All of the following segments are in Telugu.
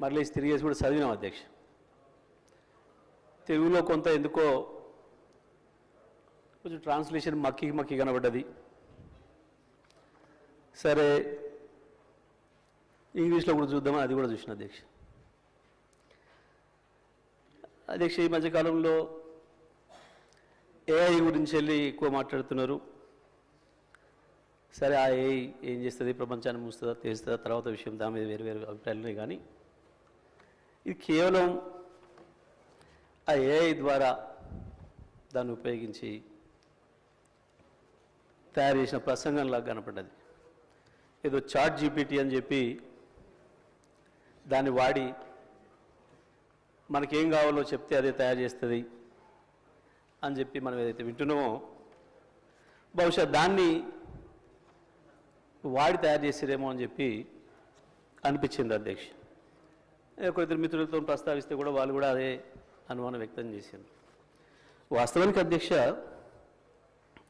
మరలేసి తిరిగేసి కూడా చదివినాం అధ్యక్ష. తెలుగులో కొంత ఎందుకో కొంచెం ట్రాన్స్లేషన్ మక్కి మక్కి కనబడ్డది. సరే ఇంగ్లీష్లో కూడా చూద్దామని అది కూడా చూసిన అధ్యక్ష. అధ్యక్ష ఈ మధ్యకాలంలో ఏఐ గురించి వెళ్ళి ఎక్కువ మాట్లాడుతున్నారు. సరే ఆ ఏఐ ఏం చేస్తుంది? ప్రపంచాన్ని మూస్తుందా తెలుస్తుందా? తర్వాత విషయం దాని మీద వేరు వేరు అభిప్రాయాలు ఉన్నాయి కానీ ఇది కేవలం ఆ ఏఐ ద్వారా దాన్ని ఉపయోగించి తయారు చేసిన ప్రసంగంలాగా కనపడ్డది. ఏదో చాట్ జీపీటీ అని చెప్పి దాన్ని వాడి మనకేం కావాలో చెప్తే అదే తయారు చేస్తుంది అని చెప్పి మనం ఏదైతే వింటున్నామో బహుశా దాన్ని వాడి తయారు చేసిరేమో అని చెప్పి అనిపించింది అధ్యక్ష. ఇద్దరు మిత్రులతో ప్రస్తావిస్తే కూడా వాళ్ళు కూడా అదే అనుమానం వ్యక్తం చేశారు. వాస్తవానికి అధ్యక్ష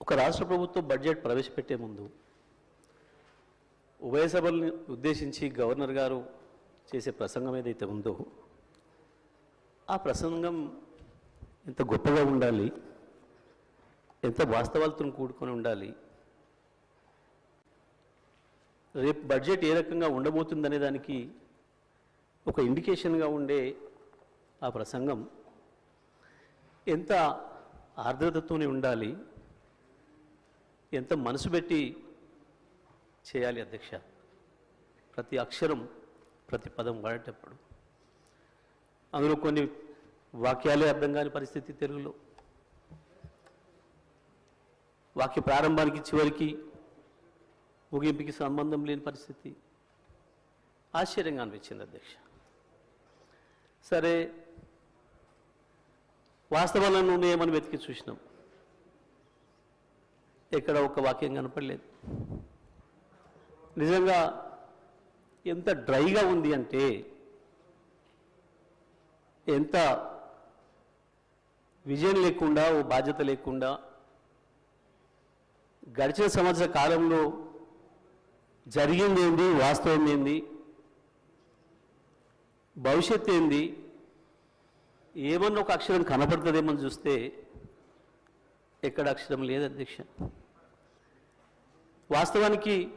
ఒక రాష్ట్ర ప్రభుత్వం బడ్జెట్ ప్రవేశపెట్టే ముందు ఉభయ సభల్ని ఉద్దేశించి గవర్నర్ గారు చేసే ప్రసంగం ఏదైతే ఉందో ఆ ప్రసంగం ఎంత గొప్పగా ఉండాలి ఎంత వాస్తవాలతో కూడుకొని ఉండాలి రేపు బడ్జెట్ ఏ రకంగా ఉండబోతుందనే దానికి ఒక ఇండికేషన్గా ఉండే ఆ ప్రసంగం ఎంత ఆర్ద్రతతోనే ఉండాలి ఎంత మనసు పెట్టి చేయాలి అధ్యక్ష? ప్రతి అక్షరం ప్రతి పదం వాడేటప్పుడు. అందులో కొన్ని వాక్యాలే అర్థం కాని పరిస్థితి తెలుగులో. వాక్య ప్రారంభానికి చివరికి ముగింపుకి సంబంధం లేని పరిస్థితి. ఆశ్చర్యంగా అనిపించింది అధ్యక్ష. సరే వాస్తవాలను ఉన్నాయేమని వెతికి చూసినాం ఎక్కడ ఒక వాక్యం కనపడలేదు. నిజంగా ఎంత డ్రైగా ఉంది అంటే ఎంత విజయం లేకుండా ఓ బాధ్యత లేకుండా గడిచిన సంవత్సర కాలంలో జరిగింది ఏంది వాస్తవం ఏంది? భవిష్యత్ ఏంది? ఏమన్నా ఒక అక్షరం కనపడుతుందేమో చూస్తే ఎక్కడ అక్షరం లేదు అధ్యక్ష. వాస్తవానికి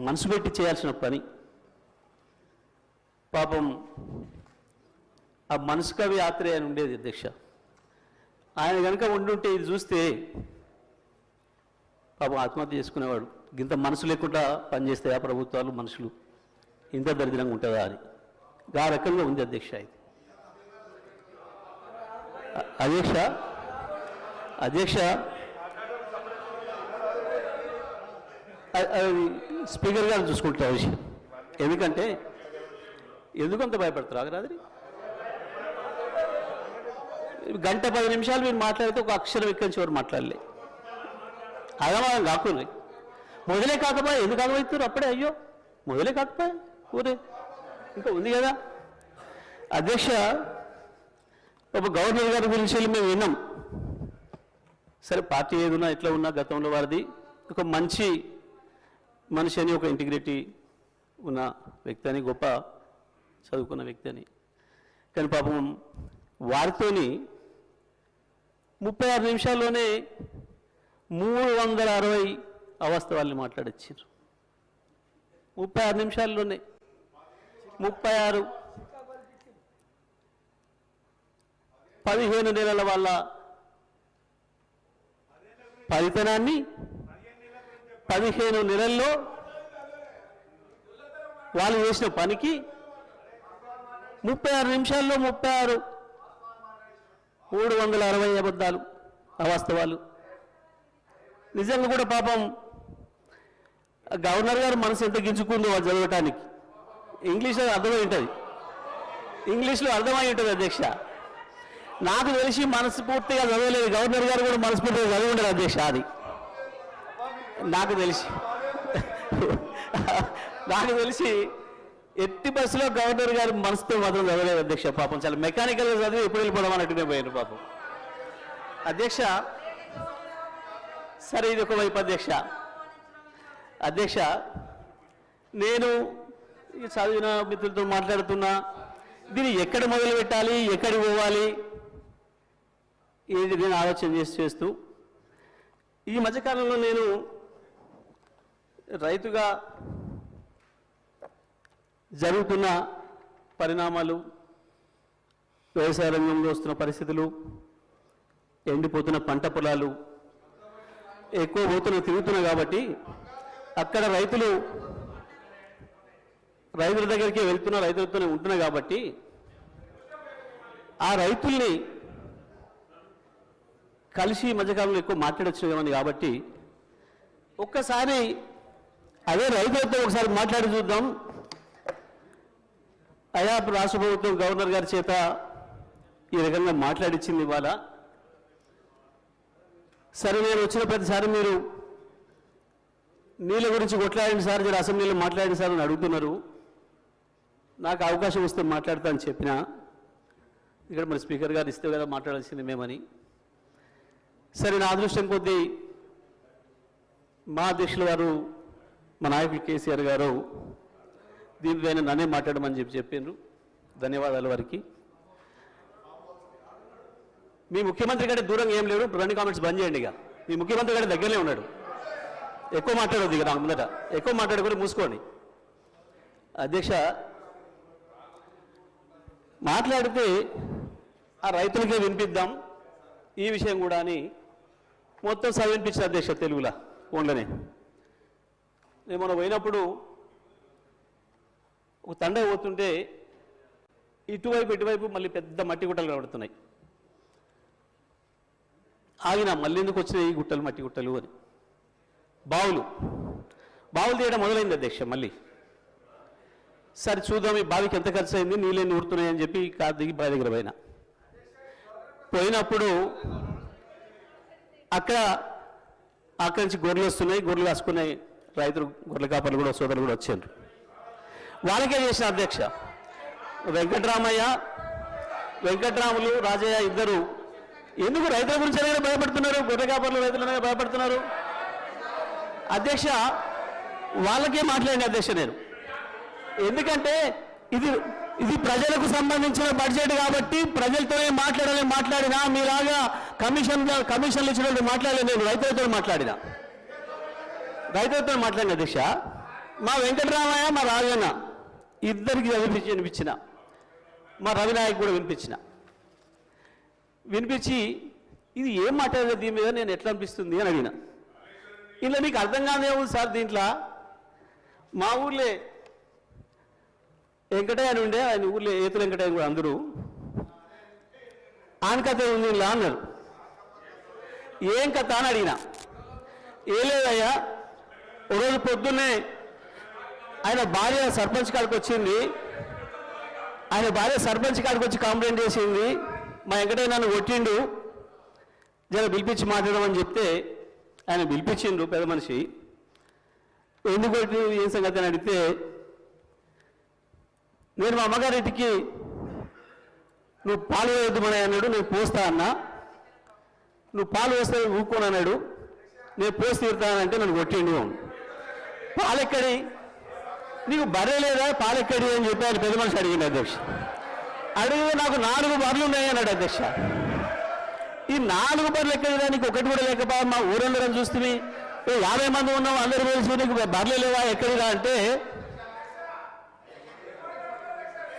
మనసు పెట్టి చేయాల్సిన పని. పాపం ఆ మనసు కవి ఆత్రే అని ఉండేది అధ్యక్ష. ఆయన కనుక ఉండుంటే ఇది చూస్తే పాపం ఆత్మహత్య చేసుకునేవాడు. ఇంత మనసు లేకుండా పనిచేస్తాయి ఆ ప్రభుత్వాలు మనుషులు? ఇంత దరిద్రంగా ఉంటుందా అని. ఆ రకంగా ఉంది అధ్యక్ష ఇది అధ్యక్ష? అధ్యక్ష? అది స్పీకర్ గారు చూసుకుంటారు విషయం. ఎందుకంటే ఎందుకంత భయపడతారు ఆగరాదిరి గంట పది నిమిషాలు మీరు మాట్లాడితే ఒక అక్షరం ఎక్కడి నుంచి ఎవరు మాట్లాడలే. మనం కాకుండా మొదలే కాకపోయా? ఎందుకు ఆగమవుతారు అప్పుడే అయ్యో మొదలే కాకపోయా? ఊరే ఇంకా ఉంది కదా? అధ్యక్ష ఒక గవర్నర్ గారి గురించి వెళ్ళి మేము విన్నాం. సరే పార్టీ ఏదున్నా ఎట్లా ఉన్నా గతంలో వారిది ఒక మంచి మనిషి అని ఒక ఇంటిగ్రిటీ ఉన్న వ్యక్తి అని గొప్ప చదువుకున్న వ్యక్తి అని. కానీ పాపం వారితోని ముప్పై ఆరు నిమిషాల్లోనే మూడు వందల అరవై అవస్థ వాళ్ళని మాట్లాడొచ్చారు. ముప్పై ఆరు నిమిషాల్లోనే ముప్పై ఆరు. పదిహేను నెలల వల్ల ఫలితనాన్ని పదిహేను నెలల్లో వాళ్ళు చేసిన పనికి ముప్పై ఆరు నిమిషాల్లో ముప్పై ఆరు మూడు వందల అరవై అబద్ధాలు అవాస్తవాలు. నిజంగా కూడా పాపం గవర్నర్ గారు మనసు ఎంత గించుకుందో వాళ్ళు చదవటానికి. ఇంగ్లీష్లో అర్థమై ఉంటుంది. ఇంగ్లీష్లో అర్థమై ఉంటుంది అధ్యక్ష. నాకు తెలిసి మనస్ఫూర్తిగా చదవలేదు. గవర్నర్ గారు కూడా మనస్ఫూర్తిగా చదివి ఉండదు అధ్యక్ష అది. నాకు తెలిసి. నాకు తెలిసి ఎట్టి బస్సులో గవర్నర్ గారు మనసుతో మాత్రం చదవలేదు అధ్యక్ష పాపం. చాలా మెకానికల్గా చదివి ఎప్పుడు వెళ్ళిపోవడం అన్నట్టునే పోయాను పాపం. అధ్యక్ష సరే ఇది ఒక వైపు అధ్యక్ష. అధ్యక్ష నేను చదివిన మిత్రులతో మాట్లాడుతున్నా దీన్ని ఎక్కడ మొదలు పెట్టాలి ఎక్కడికి పోవాలి ఏది నేను ఆలోచన చేసి చేస్తూ ఈ మధ్యకాలంలో నేను రైతుగా జరుగుతున్న పరిణామాలు వ్యవసాయ రంగంలో వస్తున్న పరిస్థితులు ఎండిపోతున్న పంట పొలాలు ఎక్కువ పోతున్న తిరుగుతున్నాయి కాబట్టి అక్కడ రైతులు రైతుల దగ్గరికి వెళ్తున్న రైతులతోనే ఉంటున్నాయి కాబట్టి ఆ రైతుల్ని కలిసి మధ్యకాలంలో ఎక్కువ మాట్లాడొచ్చు కాబట్టి ఒక్కసారి అదే రైతులతో ఒకసారి మాట్లాడి చూద్దాం. అయా రాష్ట్ర ప్రభుత్వం గవర్నర్ గారి చేత ఈ రకంగా మాట్లాడిచ్చింది ఇవాళ. సరే నేను వచ్చిన ప్రతిసారి మీరు నీళ్ళ గురించి కొట్లాడండి సార్ జర అసెంబ్లీలో మాట్లాడండి సార్ అని అడుగుతున్నారు. నాకు అవకాశం వస్తే మాట్లాడతా చెప్పిన ఇక్కడ మన స్పీకర్ గారు ఇస్తే కదా మాట్లాడాల్సింది మేమని. సరే నా అదృష్టం కొద్దీ మా అధ్యక్షుల గారు మా నాయకులు కేసీఆర్ గారు దీనిపైన నన్నే మాట్లాడమని చెప్పి చెప్పిండ్రు ధన్యవాదాలు వారికి. మీ ముఖ్యమంత్రి కంటే దూరంగా ఏం లేరు రెండు కామెంట్స్ బంద్ చేయండి ఇక. మీ ముఖ్యమంత్రి కంటే దగ్గరనే ఉన్నాడు. ఎక్కువ మాట్లాడొద్దు ఇక నాకు ముందట. ఎక్కువ మాట్లాడకూడదు మూసుకోండి. అధ్యక్ష మాట్లాడితే ఆ రైతులకే వినిపిద్దాం ఈ విషయం కూడా అని మొత్తం సభ అధ్యక్ష తెలుగులా ఫోన్లోనే. నేను మనం పోయినప్పుడు ఒక తండ పోతుంటే ఇటువైపు ఇటువైపు మళ్ళీ పెద్ద మట్టి గుట్టలు కనబడుతున్నాయి. ఆగిన మళ్ళీ ఎందుకు వచ్చినాయి ఈ గుట్టలు మట్టి గుట్టలు అని. బావులు. బావులు తీయడం మొదలైంది అధ్యక్ష మళ్ళీ. సరే చూద్దాం ఈ బావికి ఎంత ఖర్చు అయింది నీళ్ళని ఊరుతున్నాయి చెప్పి కాదు దిగి బావి దగ్గర పోయినా. పోయినప్పుడు అక్కడ అక్కడి నుంచి గొర్రెలు వస్తున్నాయి గొర్రెలు కాసుకున్నాయి రైతులు గొర్రెల కాపర్లు కూడా సోదరులు కూడా వచ్చారు వాళ్ళకే చేసిన అధ్యక్ష? వెంకటరామయ్య వెంకటరాములు రాజయ్య ఇద్దరు ఎందుకు రైతుల గురించి ఎలాగైనా భయపడుతున్నారు? గొర్రె కాపర్లు రైతులనే భయపడుతున్నారు? అధ్యక్ష వాళ్ళకే మాట్లాడిన అధ్యక్ష నేను? ఎందుకంటే ఇది ఇది ప్రజలకు సంబంధించిన బడ్జెట్ కాబట్టి ప్రజలతోనే మాట్లాడాలని మాట్లాడినా మీలాగా కమిషన్ కమిషన్లు ఇచ్చినట్టు మాట్లాడలేదు నేను రైతులతో మాట్లాడినా. రైతులతో మాట్లాడిన దిశ మా వెంకటరామయ్య మా రాజన్న ఇద్దరికి వినిపించి వినిపించిన. మా రవినాయక్ కూడా వినిపించిన. వినిపించి ఇది ఏం మాట్లాడలేదు దీని మీద? నేను ఎట్లా అనిపిస్తుంది అని అడిగిన. ఇలా మీకు అర్థం కాదే ఉంది సార్ దీంట్లో? మా ఊర్లే వెంకటయ్య అని ఉండే ఆయన ఊర్లో ఏతుల వెంకటయ్య కూడా అందరూ. ఆయన కథ ఉంది ఇలా అన్నారు. ఏం కథ అని అడిగిన. ఏ లేదయ్యా ఓ రోజు పొద్దున్నే ఆయన భార్య సర్పంచ్ కాడికి వచ్చింది. ఆయన భార్య సర్పంచ్ కాడికి వచ్చి కంప్లైంట్ చేసింది. మా వెంకటయ్య నన్ను కొట్టిండు. జర పిలిపించి మాట్లాడమని చెప్తే ఆయన పిలిపించిండు పెద్ద మనిషి. ఎందుకు కొట్టి ఏం సంగతి అని అడిగితే నేను మా అమ్మగారింటికి నువ్వు పాలు వేయద్దుమని అన్నాడు నేను పోస్తా అన్నా. నువ్వు పాలు వేస్తే ఊరుకోను అన్నాడు. నేను పోసి తీరుతానంటే నన్ను కొట్టిండు. పాలెక్కడి? నీకు బర్రె లేదా? పాలెక్కడి అని చెప్పి ఆయన పెద్ద మనిషి అడిగింది అధ్యక్ష. అడిగితే నాకు నాలుగు బర్రెలు ఉన్నాయి అన్నాడు అధ్యక్ష. ఈ నాలుగు బర్రెలు ఎక్కడిదా నీకు ఒకటి కూడా లేకపోయా మా ఊరందరం చూస్తుంది యాభై మంది ఉన్నాం అందరూ కలిసి నీకు బర్రెలు లేవా? ఎక్కడిదా అంటే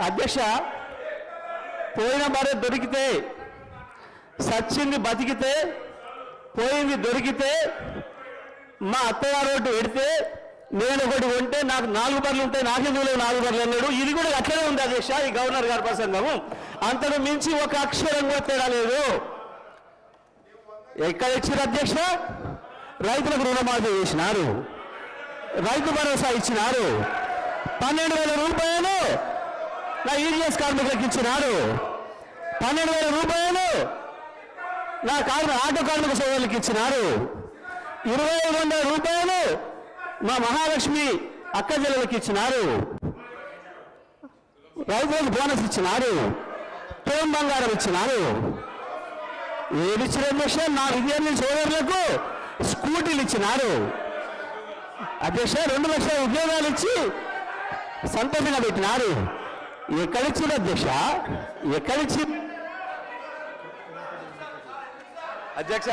అధ్యక్ష పోయిన భార్య దొరికితే సచ్చింది బతికితే పోయింది దొరికితే మా అత్తగారు ఒకటి పెడితే నేను ఒకటి ఉంటే నాకు నాలుగు బర్లు ఉంటాయి నాకెందుకు లేవు నాలుగు బర్లు అన్నాడు. ఇది కూడా అట్లనే ఉంది అధ్యక్ష ఈ గవర్నర్ గారి ప్రసంగము. అంతకు మించి ఒక అక్షరం కూడా తేడా లేదు. ఎక్కడ ఇచ్చారు అధ్యక్ష? రైతులకు రుణమాఫీ చేసినారు. రైతు భరోసా ఇచ్చినారు. పన్నెండు వేల రూపాయలు నా ఈడిఎస్ కార్మికులకు ఇచ్చినారు పన్నెండు వేల రూపాయలు నా కార్మిక ఆటో కార్మిక సోదరులకు ఇచ్చినారు ఇరవై ఐదు వందల రూపాయలు మా మహాలక్ష్మి అక్క జిల్లలకు ఇచ్చినారు. రైతులకు బోనస్ ఇచ్చినారు. తోం బంగారం ఇచ్చినారు. ఏమిచ్చిన అధ్యక్ష నా విద్యార్థి సోదరులకు స్కూటీలు ఇచ్చినారు. అధ్యక్ష రెండు లక్షల ఉద్యోగాలు ఇచ్చి సంతోషంగా పెట్టినారు. ఎక్కడిచ్చిన అధ్యక్ష? ఎక్కడిచ్చి అధ్యక్ష